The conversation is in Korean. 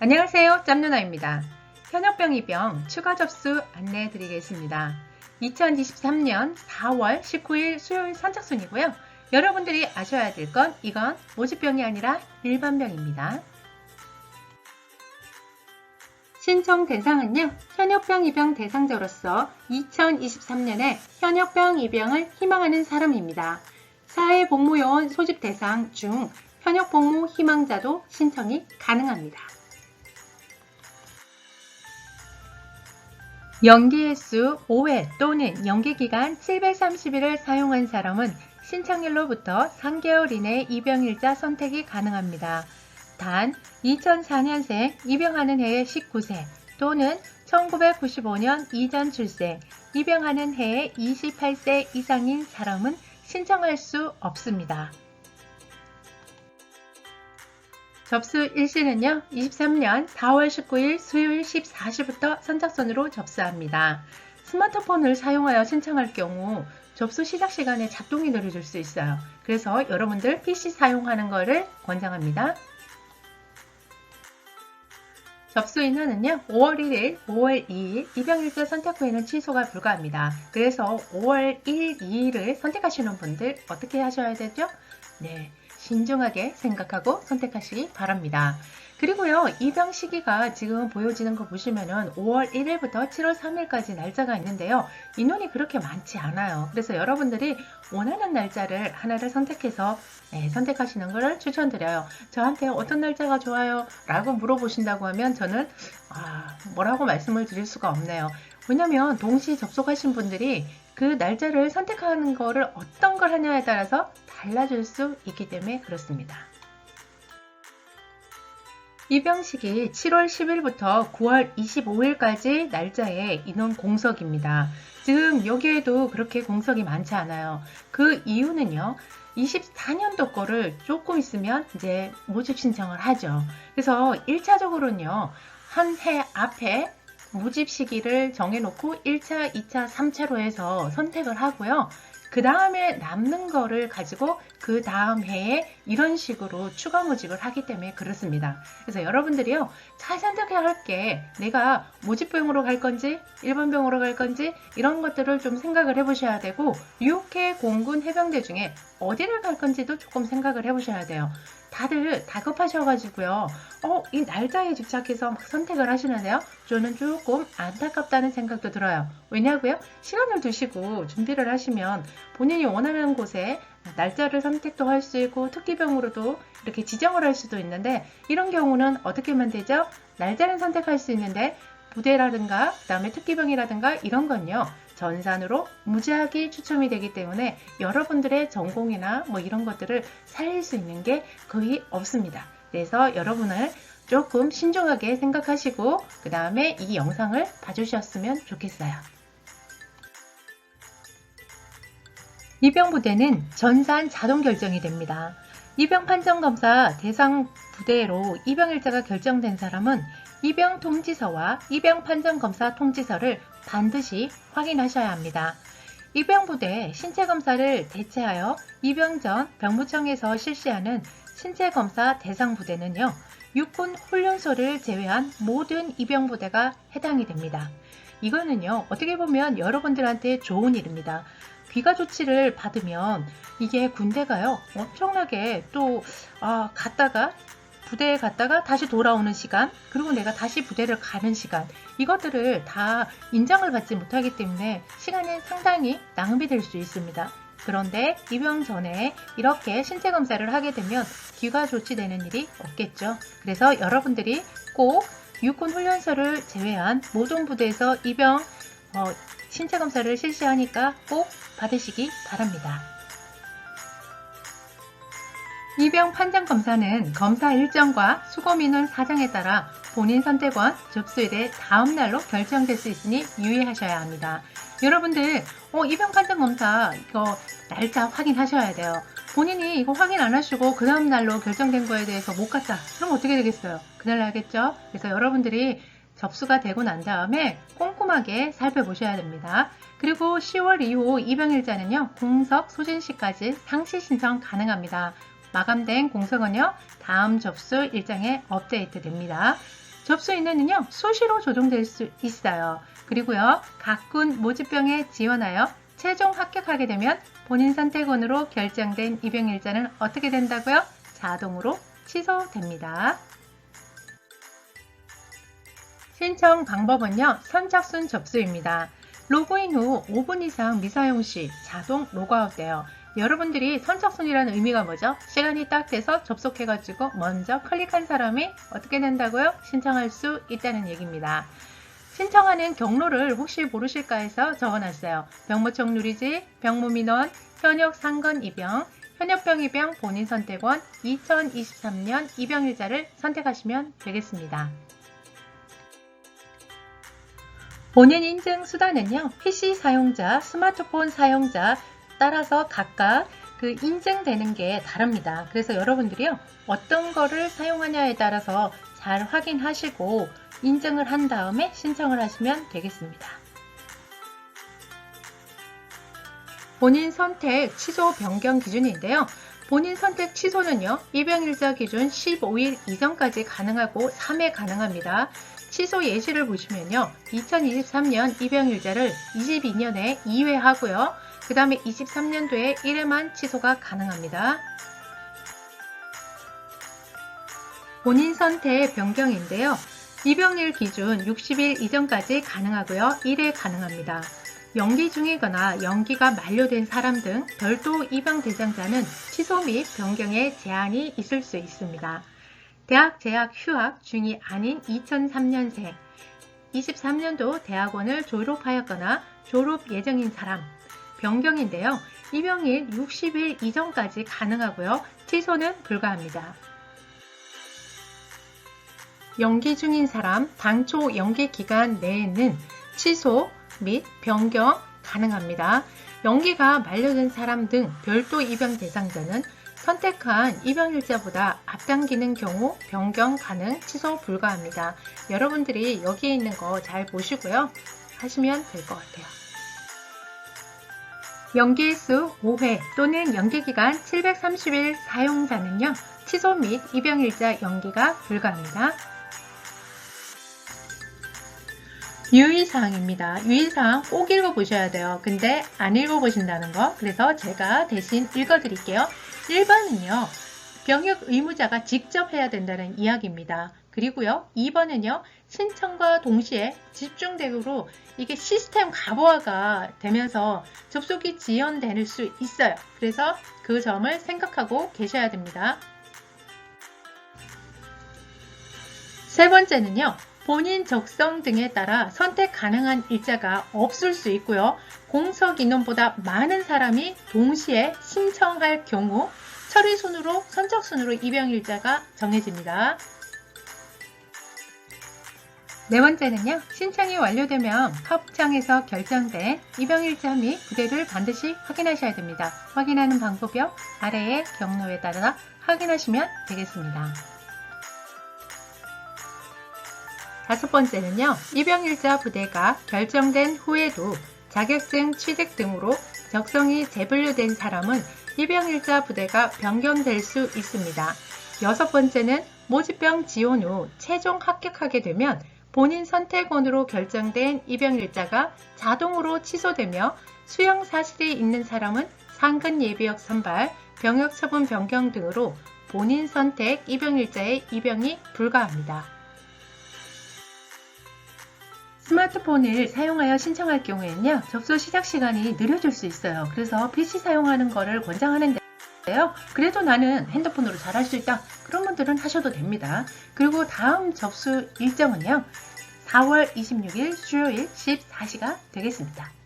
안녕하세요. 짬누나입니다. 현역병 입영 추가 접수 안내해 드리겠습니다. 2023년 4월 19일 수요일 선착순이고요. 여러분들이 아셔야 될 건 이건 모집병이 아니라 일반병입니다. 신청 대상은요, 현역병 입영 대상자로서 2023년에 현역병 입영을 희망하는 사람입니다. 사회복무요원 소집 대상 중 현역복무 희망자도 신청이 가능합니다. 연기 횟수 5회 또는 연기 기간 730일을 사용한 사람은 신청일로부터 3개월 이내 입영일자 선택이 가능합니다. 단 2004년생 입영하는 해에 19세 또는 1995년 이전 출생 입영하는 해에 28세 이상인 사람은 신청할 수 없습니다. 접수 일시는요, 23년 4월 19일 수요일 14시부터 선착순으로 접수합니다. 스마트폰을 사용하여 신청할 경우 접수 시작 시간에 작동이 느려질 수 있어요. 그래서 여러분들 PC 사용하는 것을 권장합니다. 접수 인원은요, 5월 1일, 5월 2일, 입영일자 선택 후에는 취소가 불가합니다. 그래서 5월 1, 2일을 선택하시는 분들 어떻게 하셔야 되죠? 네. 신중하게 생각하고 선택하시기 바랍니다. 그리고요, 입영 시기가 지금 보여지는 거 보시면은 5월 1일부터 7월 3일까지 날짜가 있는데요. 인원이 그렇게 많지 않아요. 그래서 여러분들이 원하는 날짜를 하나를 선택해서 네, 선택하시는 것을 추천드려요. 저한테 어떤 날짜가 좋아요? 라고 물어보신다고 하면 저는 아, 뭐라고 말씀을 드릴 수가 없네요. 왜냐면 동시 접속하신 분들이 그 날짜를 선택하는 거를 어떤 걸 하냐에 따라서 달라질 수 있기 때문에 그렇습니다. 입영식이 7월 10일부터 9월 25일까지 날짜의 인원 공석입니다. 지금 여기에도 그렇게 공석이 많지 않아요. 그 이유는요. 24년도 거를 조금 있으면 이제 모집 신청을 하죠. 그래서 1차적으로는요. 한 해 앞에 모집 시기를 정해놓고 1차, 2차, 3차로 해서 선택을 하고요. 그 다음에 남는 거를 가지고 그 다음 해에 이런 식으로 추가 모집을 하기 때문에 그렇습니다. 그래서 여러분들이요, 잘 선택해야 할게 내가 모집병으로 갈 건지, 일반병으로 갈 건지, 이런 것들을 좀 생각을 해보셔야 되고, 육해, 공군, 해병대 중에 어디를 갈 건지도 조금 생각을 해보셔야 돼요. 다들 다급하셔가지고요. 어, 이 날짜에 집착해서 막 선택을 하시는데요. 저는 조금 안타깝다는 생각도 들어요. 왜냐고요? 시간을 두시고 준비를 하시면 본인이 원하는 곳에 날짜를 선택도 할 수 있고 특기병으로도 이렇게 지정을 할 수도 있는데 이런 경우는 어떻게 하면 되죠? 날짜는 선택할 수 있는데 부대라든가 그 다음에 특기병이라든가 이런 건요. 전산으로 무지하게 추첨이 되기 때문에 여러분들의 전공이나 뭐 이런 것들을 살릴 수 있는 게 거의 없습니다. 그래서 여러분을 조금 신중하게 생각하시고 그 다음에 이 영상을 봐주셨으면 좋겠어요. 입영부대는 전산 자동 결정이 됩니다. 입영 판정 검사 대상 부대로 입영 일자가 결정된 사람은 입영 통지서와 입영 판정검사 통지서를 반드시 확인하셔야 합니다. 입영부대 신체검사를 대체하여 입영 전 병무청에서 실시하는 신체검사 대상 부대는요, 육군 훈련소를 제외한 모든 입영부대가 해당이 됩니다. 이거는요, 어떻게 보면 여러분들한테 좋은 일입니다. 귀가 조치를 받으면 이게 군대가요, 엄청나게 또, 아, 갔다가 부대에 갔다가 다시 돌아오는 시간, 그리고 내가 다시 부대를 가는 시간, 이것들을 다 인정을 받지 못하기 때문에 시간이 상당히 낭비될 수 있습니다. 그런데 입영 전에 이렇게 신체 검사를 하게 되면 귀가 조치되는 일이 없겠죠. 그래서 여러분들이 꼭 육군 훈련소를 제외한 모든 부대에서 입영 어, 신체 검사를 실시하니까 꼭 받으시기 바랍니다. 입영 판정 검사는 검사 일정과 수검 인원 사정에 따라 본인 선택원 접수일의 다음 날로 결정될 수 있으니 유의하셔야 합니다. 여러분들 어, 입영 판정 검사 이거 날짜 확인하셔야 돼요. 본인이 이거 확인 안 하시고 그 다음 날로 결정된 거에 대해서 못 갔다. 그럼 어떻게 되겠어요? 그날 알겠죠? 그래서 여러분들이 접수가 되고 난 다음에 꼼꼼하게 살펴보셔야 됩니다. 그리고 10월 이후 입영일자는요, 공석 소진 시까지 상시 신청 가능합니다. 마감된 공석은요, 다음 접수 일정에 업데이트 됩니다. 접수 인원은요, 수시로 조정될 수 있어요. 그리고요, 각군 모집병에 지원하여 최종 합격하게 되면 본인 선택원으로 결정된 입영 일자는 어떻게 된다고요? 자동으로 취소됩니다. 신청 방법은요, 선착순 접수입니다. 로그인 후 5분 이상 미사용 시 자동 로그아웃 돼요. 여러분들이 선착순이라는 의미가 뭐죠? 시간이 딱 돼서 접속해가지고 먼저 클릭한 사람이 어떻게 된다고요? 신청할 수 있다는 얘기입니다. 신청하는 경로를 혹시 모르실까 해서 적어놨어요. 병무청 누리지, 병무민원, 현역 상건 입영, 현역병 입영 본인 선택원 2023년 입영일자를 선택하시면 되겠습니다. 본인 인증 수단은요, PC 사용자, 스마트폰 사용자 따라서 각각 그 인증되는 게 다릅니다. 그래서 여러분들이요, 어떤 거를 사용하냐에 따라서 잘 확인하시고 인증을 한 다음에 신청을 하시면 되겠습니다. 본인 선택 취소 변경 기준인데요. 본인 선택 취소는요, 입영일자 기준 15일 이전까지 가능하고 3회 가능합니다. 취소 예시를 보시면요. 2023년 입영일자를 22년에 2회 하고요. 그 다음에 23년도에 1회만 취소가 가능합니다. 본인 선택 변경인데요. 입영일 기준 60일 이전까지 가능하고요. 1회 가능합니다. 연기 중이거나 연기가 만료된 사람 등 별도 입영 대상자는 취소 및 변경에 제한이 있을 수 있습니다. 대학 재학 휴학 중이 아닌 2003년생, 23년도 대학원을 졸업하였거나 졸업 예정인 사람, 변경인데요. 입영일 60일 이전까지 가능하고요. 취소는 불가합니다. 연기 중인 사람, 당초 연기 기간 내에는 취소 및 변경 가능합니다. 연기가 만료된 사람 등 별도 입영 대상자는 선택한 입영일자보다 앞당기는 경우 변경 가능, 취소 불가합니다. 여러분들이 여기에 있는 거 잘 보시고요. 하시면 될 것 같아요. 연기일수 5회 또는 연기기간 730일 사용자는요. 취소 및 입영일자 연기가 불가합니다. 유의사항입니다. 유의사항 꼭 읽어보셔야 돼요. 근데 안 읽어보신다는 거. 그래서 제가 대신 읽어드릴게요. 1번은요. 병역 의무자가 직접 해야 된다는 이야기입니다. 그리고요. 2번은요. 신청과 동시에 집중대으로 이게 시스템 가부화가 되면서 접속이 지연될 수 있어요. 그래서 그 점을 생각하고 계셔야 됩니다. 세 번째는요. 본인 적성 등에 따라 선택 가능한 일자가 없을 수 있고요. 공석 인원보다 많은 사람이 동시에 신청할 경우 처리 순으로 선적 순으로 입영 일자가 정해집니다. 네 번째는요. 신청이 완료되면 합창에서 결정된 입영일자 및 부대를 반드시 확인하셔야 됩니다. 확인하는 방법이요. 아래의 경로에 따라 확인하시면 되겠습니다. 다섯 번째는요. 입영일자 부대가 결정된 후에도 자격증 취득 등으로 적성이 재분류된 사람은 입영일자 부대가 변경될 수 있습니다. 여섯 번째는 모집병 지원 후 최종 합격하게 되면 본인 선택원으로 결정된 입영 일자가 자동으로 취소되며 수용 사실이 있는 사람은 상근 예비역 선발, 병역 처분 변경 등으로 본인 선택 입영 일자의 입영이 불가합니다. 스마트폰을 사용하여 신청할 경우에는요, 접수 시작 시간이 느려질 수 있어요. 그래서 PC 사용하는 것을 권장하는데 요. 그래도 나는 핸드폰으로 잘 할 수 있다. 그런 분들은 하셔도 됩니다. 그리고 다음 접수 일정은요, 4월 26일 수요일 14시가 되겠습니다.